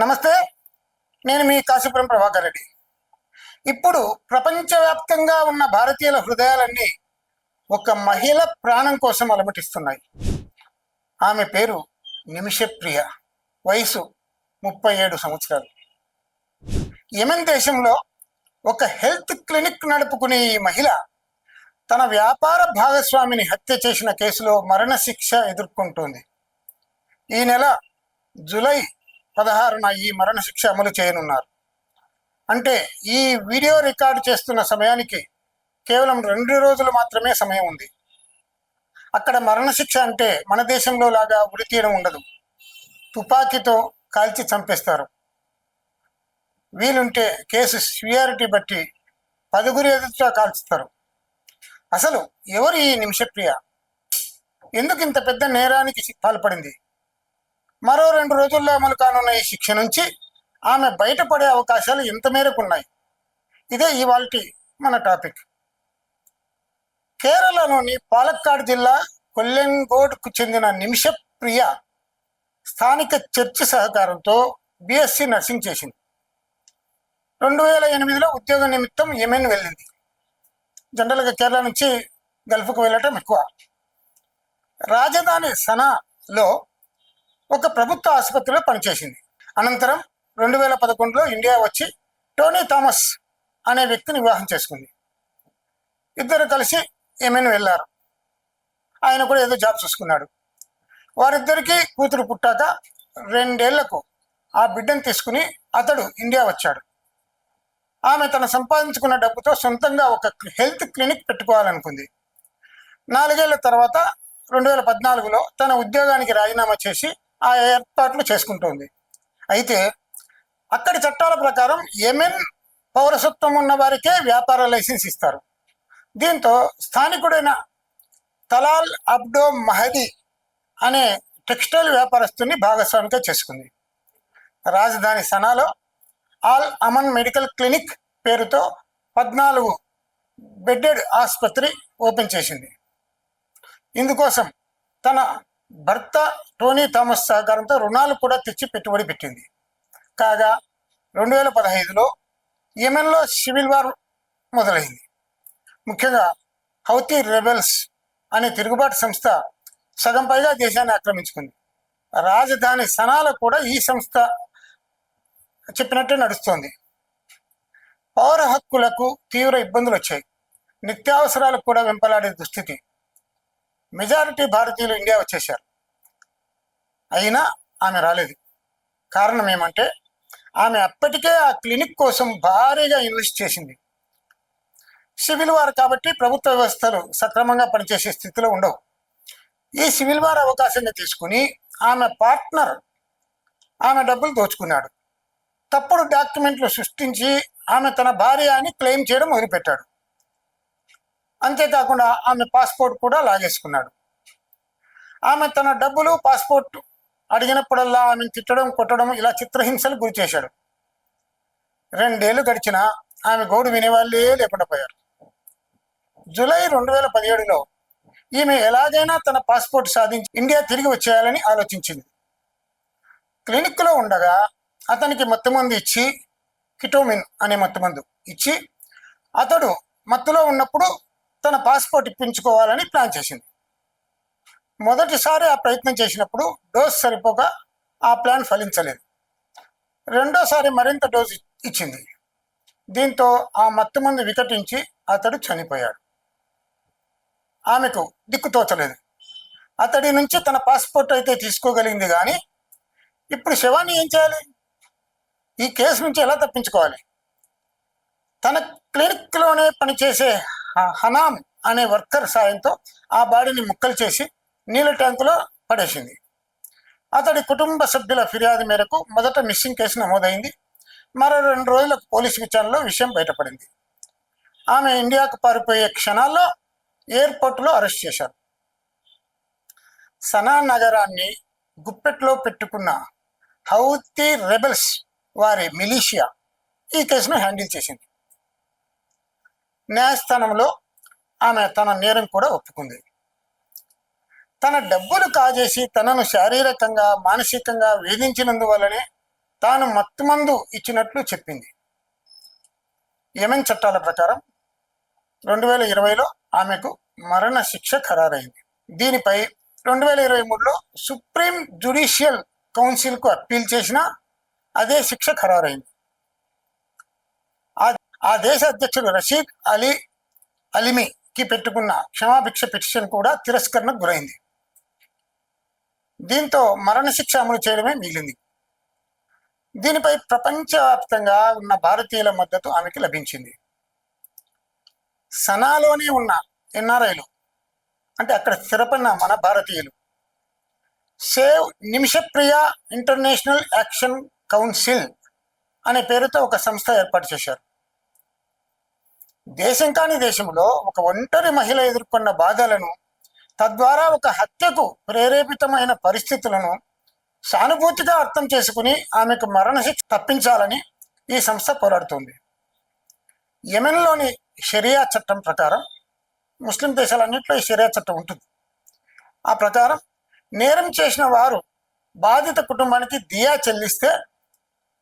నమస్తే నేను మీ కాశీపురం ప్రభాకర్ రెడ్డి. ఇప్పుడు ప్రపంచవ్యాప్తంగా ఉన్న భారతీయుల హృదయాలన్నీ ఒక మహిళ ప్రాణం కోసం అలమటిస్తున్నాయి. ఆమె పేరు నిమిషప్రియ వయసు ముప్పై ఏడు సంవత్సరాలు. యెమెన్ దేశంలో ఒక హెల్త్ క్లినిక్ నడుపుకునే ఈ మహిళ తన వ్యాపార భాగస్వామిని హత్య చేసిన కేసులో మరణశిక్ష ఎదుర్కొంటోంది. ఈ నెల జూలై పదహారున ఈ మరణశిక్ష అమలు చేయనున్నారు. అంటే ఈ వీడియో రికార్డు చేస్తున్న సమయానికి కేవలం రెండు రోజులు మాత్రమే సమయం ఉంది. అక్కడ మరణశిక్ష అంటే మన దేశంలో లాగా ఉరి తీయడం ఉండదు. తుపాకీతో కాల్చి చంపేస్తారు. వీలుంటే కేసు సివియారిటీ బట్టి పదుగురు ఎదుట కాల్చుతారు. అసలు ఎవరు ఈ నిమిషప్రియ? ఎందుకు ఇంత పెద్ద నేరానికి పాల్పడింది? మరో రెండు రోజుల్లో అమలు కానున్న ఈ శిక్ష నుంచి ఆమె బయటపడే అవకాశాలు ఎంత మేరకు ఉన్నాయి. ఇదే ఇవాళ మన టాపిక్. కేరళలోని పాలక్కాడ్ జిల్లా కొల్లెంగోడ్కు చెందిన నిమిషప్రియ స్థానిక చర్చి సహకారంతో బిఎస్సి నర్సింగ్ చేసింది. రెండు వేల ఎనిమిదిలో ఉద్యోగ నిమిత్తం యెమెన్ వెళ్ళింది. జనరల్గా కేరళ నుంచి గల్ఫ్కు వెళ్ళటం ఎక్కువ. రాజధాని సనాలో ఒక ప్రభుత్వ ఆసుపత్రిలో పనిచేసింది. అనంతరం రెండు వేల పదకొండులో ఇండియా వచ్చి టోనీ థామస్ అనే వ్యక్తిని వివాహం చేసుకుంది. ఇద్దరు కలిసి ఏమైనా వెళ్ళారు. ఆయన కూడా ఏదో జాబ్ చూసుకున్నాడు. వారిద్దరికీ కూతురు పుట్టాక రెండేళ్ళకు ఆ బిడ్డను తీసుకుని అతడు ఇండియా వచ్చాడు. ఆమె తన సంపాదించుకున్న డబ్బుతో సొంతంగా ఒక హెల్త్ క్లినిక్ పెట్టుకోవాలనుకుంది. నాలుగేళ్ళ తర్వాత రెండు వేల పద్నాలుగులో తన ఉద్యోగానికి రాజీనామా చేసి ఆ ఏర్పాట్లు చేసుకుంటోంది. అయితే అక్కడి చట్టాల ప్రకారం యెమెన్ పౌరసత్వం ఉన్న వారికే వ్యాపార లైసెన్స్ ఇస్తారు. దీంతో స్థానికుడైన తలాల్ అబ్డో మహదీ అనే టెక్స్టైల్ వ్యాపారస్తుని భాగస్వామిగా చేసుకుంది. రాజధాని సనాలో ఆల్ అమన్ మెడికల్ క్లినిక్ పేరుతో పద్నాలుగు బెడ్డెడ్ ఆసుపత్రి ఓపెన్ చేసింది. ఇందుకోసం తన భర్త టోనీ థామస్ సహకారంతో రుణాలు కూడా తెచ్చి పెట్టుబడి పెట్టింది. కాగా రెండు వేల పదహైదులో యెమెన్లో సివిల్ వార్ మొదలైంది. ముఖ్యంగా హౌతీ రెబెల్స్ అనే తిరుగుబాటు సంస్థ సగం పైగా దేశాన్ని ఆక్రమించుకుంది. రాజధాని సనాల కూడా ఈ సంస్థ చెప్పినట్టే నడుస్తోంది. పౌర హక్కులకు తీవ్ర ఇబ్బందులు వచ్చాయి నిత్యావసరాలకు కూడా వెంపలాడే దుస్థితి. మెజారిటీ భారతీయులు ఇండియా వచ్చేశారు. అయినా ఆమె రాలేదు. కారణం ఏమంటే ఆమె అప్పటికే ఆ క్లినిక్ కోసం భారీగా ఇన్వెస్ట్ చేసింది. సివిల్ వార్ కాబట్టి ప్రభుత్వ వ్యవస్థలు సక్రమంగా పనిచేసే స్థితిలో ఉండవు. ఈ సివిల్ వార్ అవకాశంగా తీసుకుని ఆమె పార్ట్నర్ ఆమె డబ్బులు దోచుకున్నాడు. తప్పుడు డాక్యుమెంట్లు సృష్టించి ఆమె తన భార్య అని క్లెయిమ్ చేయడం మొదలుపెట్టాడు. అంతేకాకుండా ఆమె పాస్పోర్ట్ కూడా లాగేసుకున్నాడు. ఆమె తన డబ్బులు పాస్పోర్ట్ అడిగినప్పుడల్లా ఆమెను తిట్టడం కొట్టడం ఇలా చిత్రహింసలు గురి చేశాడు. రెండేళ్ళు గడిచినా ఆమె గోడు వినేవాళ్ళే లేకుండా పోయారు. జూలై రెండు వేల పదిహేడులో ఈమె ఎలాగైనా తన పాస్పోర్ట్ సాధించి ఇండియా తిరిగి వచ్చేయాలని ఆలోచించింది. క్లినిక్లో ఉండగా అతనికి మత్తుమందు ఇచ్చి కిటోమిన్ అనే మత్తుమందు ఇచ్చి అతడు మత్తులో ఉన్నప్పుడు తన పాస్పోర్ట్ ఇప్పించుకోవాలని ప్లాన్ చేసింది. మొదటిసారి ఆ ప్రయత్నం చేసినప్పుడు డోస్ సరిపోక ఆ ప్లాన్ ఫలించలేదు. రెండోసారి మరింత డోస్ ఇచ్చింది. దీంతో ఆ మత్తుమందు వికటించి అతడు చనిపోయాడు. ఆమెకు దిక్కు తోచలేదు. అతడి నుంచి తన పాస్పోర్ట్ అయితే తీసుకోగలిగింది కానీ ఇప్పుడు శవాన్ని ఏం చేయాలి? ఈ కేసు నుంచి ఎలా తప్పించుకోవాలి? తన క్లినిక్లోనే పనిచేసే హనామ్ అనే వర్కర్ సాయంతో ఆ బాడీని ముక్కలు చేసి నీళ్ళ ట్యాంకులో పడేసింది. అతడి కుటుంబ సభ్యుల ఫిర్యాదు మేరకు మొదట మిస్సింగ్ కేసు నమోదైంది. మరో రెండు రోజులకు పోలీసు విచారణలో విషయం బయటపడింది. ఆమె ఇండియాకు పారిపోయే క్షణాల్లో ఎయిర్పోర్ట్లో అరెస్ట్ చేశారు. సనా నగరాన్ని గుప్పెట్లో పెట్టుకున్న హౌతీ రెబెల్స్ వారి మిలీషియా ఈ కేసును హ్యాండిల్ చేసింది. న్యాయస్థానంలో ఆమె తన నేరం కూడా ఒప్పుకుంది. తన డబ్బులు కాజేసి తనను శారీరకంగా మానసికంగా వేధించినందువల్లనే తాను మత్తుమందు ఇచ్చినట్లు చెప్పింది. యెమెన్ చట్టాల ప్రకారం రెండు వేల ఇరవైలో ఆమెకు మరణ శిక్ష ఖరారైంది. దీనిపై రెండు వేల ఇరవై మూడులో సుప్రీం జ్యుడిషియల్ కౌన్సిల్కు అప్పీల్ చేసిన అదే శిక్ష ఖరారైంది. ఆ దేశ అధ్యక్షుడు రషీద్ అలీ అలిమికి పెట్టుకున్న క్షమాభిక్ష పిటిషన్ కూడా తిరస్కరణకు గురైంది. దీంతో మరణశిక్ష అమలు చేయడమే మిగిలింది. దీనిపై ప్రపంచవ్యాప్తంగా ఉన్న భారతీయుల మద్దతు ఆమెకి లభించింది. సనాలోనే ఉన్న ఎన్ఆర్ఐలు అంటే అక్కడ స్థిరపడిన మన భారతీయులు save Nimisha Priya international action council అనే పేరుతో ఒక సంస్థ ఏర్పాటు చేశారు. దేశం కాని దేశంలో ఒక ఒంటరి మహిళ ఎదుర్కొన్న బాధలను తద్వారా ఒక హత్యకు ప్రేరేపితమైన పరిస్థితులను సానుభూతిగా అర్థం చేసుకుని ఆమెకు మరణశిక్ష తప్పించాలని ఈ సంస్థ పోరాడుతుంది. యెమెన్లోని షరియా చట్టం ప్రకారం ముస్లిం దేశాలన్నింటిలో ఈ షరియా చట్టం ఉంటుంది. ఆ ప్రకారం నేరం చేసిన వారు బాధిత కుటుంబానికి దియా చెల్లిస్తే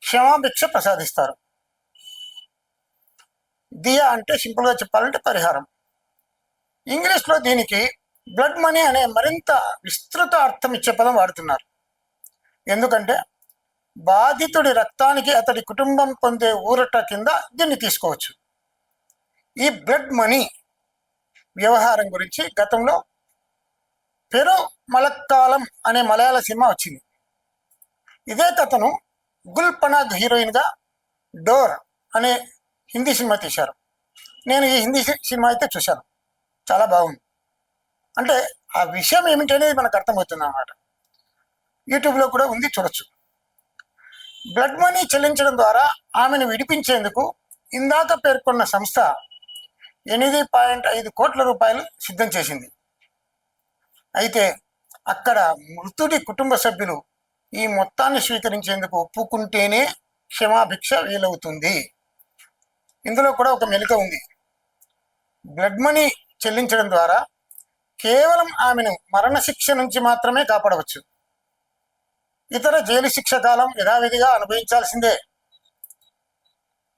క్షమాభిక్ష ప్రసాదిస్తారు. దియా అంటే సింపుల్గా చెప్పాలంటే పరిహారం. ఇంగ్లీష్లో దీనికి బ్లడ్ మనీ అనే మరింత విస్తృత అర్థం ఇచ్చే పదం వాడుతున్నారు. ఎందుకంటే బాధితుడి రక్తానికి అతడి కుటుంబం పొందే ఊరట కింద దీన్ని తీసుకోవచ్చు. ఈ బ్లడ్ మనీ వ్యవహారం గురించి గతంలో పెరు మలక్కాలం అనే మలయాళ సినిమా వచ్చింది. ఇదే కథను గుల్ పనాగ్ హీరోయిన్గా డోర్ అనే హిందీ సినిమా తీశారు. నేను ఈ హిందీ సినిమా అయితే చూశాను. చాలా బాగుంది. అంటే ఆ విషయం ఏమిటనేది మనకు అర్థమవుతుంది అన్నమాట. యూట్యూబ్లో కూడా ఉంది చూడొచ్చు. బ్లడ్ మనీ చెల్లించడం ద్వారా ఆమెను విడిపించేందుకు ఇందాక పేర్కొన్న సంస్థ ఎనిమిది పాయింట్ ఐదు కోట్ల రూపాయలు సిద్ధం చేసింది. అయితే అక్కడ మృతుడి కుటుంబ సభ్యులు ఈ మొత్తాన్ని స్వీకరించేందుకు ఒప్పుకుంటేనే క్షమాభిక్ష వీలవుతుంది. ఇందులో కూడా ఒక మెలిక ఉంది. బ్లడ్ మనీ చెల్లించడం ద్వారా కేవలం ఆమెను మరణశిక్ష నుంచి మాత్రమే కాపాడవచ్చు. ఇతర జైలు శిక్ష కాలం యథావిధిగా అనుభవించాల్సిందే.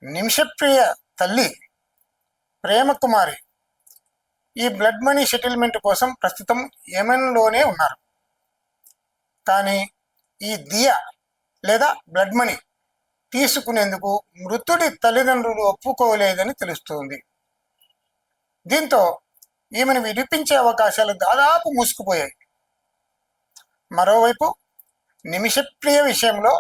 నిమిషప్రియ తల్లి ప్రేమకుమారి ఈ బ్లడ్ మనీ సెటిల్మెంట్ కోసం ప్రస్తుతం యెమెన్లోనే ఉన్నారు. కానీ ఈ దియా లేదా బ్లడ్ మనీ తీసుకునేందుకు మృతుడి తల్లిదండ్రులు ఒప్పుకోలేదని తెలుస్తోంది. దీంతో ఈమెను విడిపించే అవకాశాలు దాదాపు మూసుకుపోయాయి. మరోవైపు నిమిషప్రియ విషయంలో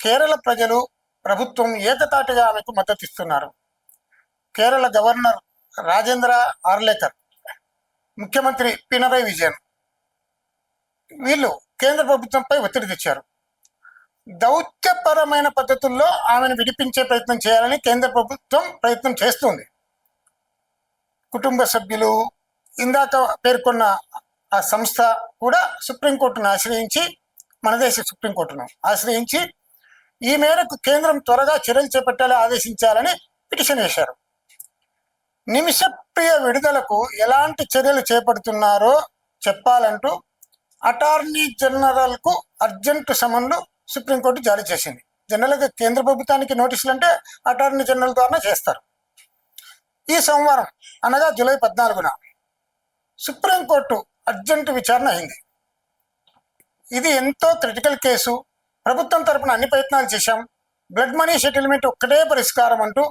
కేరళ ప్రజలు ప్రభుత్వం ఏకతాటిగా ఆమెకు మద్దతిస్తున్నారు. కేరళ గవర్నర్ రాజేంద్ర ఆర్లేకర్ ముఖ్యమంత్రి పినరై విజయన్ వీళ్ళు కేంద్ర ప్రభుత్వంపై ఒత్తిడి తెచ్చారు. దౌత్యపరమైన పద్ధతుల్లో ఆమెను విడిపించే ప్రయత్నం చేయాలని కేంద్ర ప్రభుత్వం ప్రయత్నం చేస్తుంది. కుటుంబ సభ్యులు ఇందాక పేర్కొన్న ఆ సంస్థ కూడా సుప్రీంకోర్టును ఆశ్రయించి మన దేశ సుప్రీంకోర్టును ఆశ్రయించి ఈ మేరకు కేంద్రం త్వరగా చర్యలు చేపట్టాలని ఆదేశించాలని పిటిషన్ వేశారు. నిమిషప్రియ విడుదలకు ఎలాంటి చర్యలు చేపడుతున్నారో చెప్పాలంటూ అటార్నీ జనరల్కు అర్జెంటు సమన్లు సుప్రీంకోర్టు జారీ చేసింది. జనరల్గా కేంద్ర ప్రభుత్వానికి నోటీసులు అంటే అటార్నీ జనరల్ ద్వారా చేస్తారు. ఈ సోమవారం అనగా జూలై పద్నాలుగున సుప్రీంకోర్టు అర్జెంటు విచారణ అయింది. ఇది ఎంతో క్రిటికల్ కేసు. ప్రభుత్వం తరపున అన్ని ప్రయత్నాలు చేశాం. బ్లడ్ మనీ సెటిల్మెంట్ ఒక్కటే పరిష్కారం అంటూ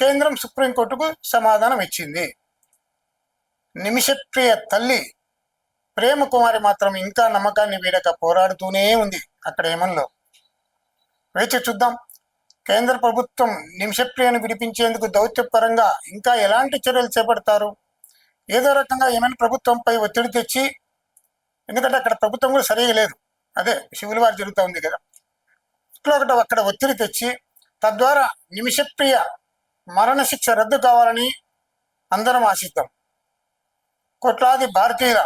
కేంద్రం సుప్రీంకోర్టుకు సమాధానం ఇచ్చింది. నిమిషప్రియ తల్లి ప్రేమ కుమారి మాత్రం ఇంకా నమ్మకాన్ని వీడక పోరాడుతూనే ఉంది. అక్కడ ఏమన్లో? వేచి చూద్దాం. కేంద్ర ప్రభుత్వం నిమిషప్రియను విడిపించేందుకు దౌత్యపరంగా ఇంకా ఎలాంటి చర్యలు చేపడతారు? ఏదో రకంగా ఏమైనా ప్రభుత్వంపై ఒత్తిడి తెచ్చి ఎందుకంటే అక్కడ ప్రభుత్వం కూడా సరిగా లేదు. అదే శివుల వారు జరుగుతూ ఉంది కదా. ఇట్లా ఒకటి అక్కడ ఒత్తిడి తెచ్చి తద్వారా నిమిషప్రియ మరణశిక్ష రద్దు కావాలని అందరం ఆశిద్దాం. కోట్లాది భారతీయుల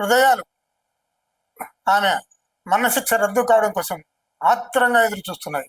హృదయాలు ఆమె మరణశిక్ష రద్దు కావడం కోసం ఆత్రంగా ఎదురు చూస్తున్నాయి.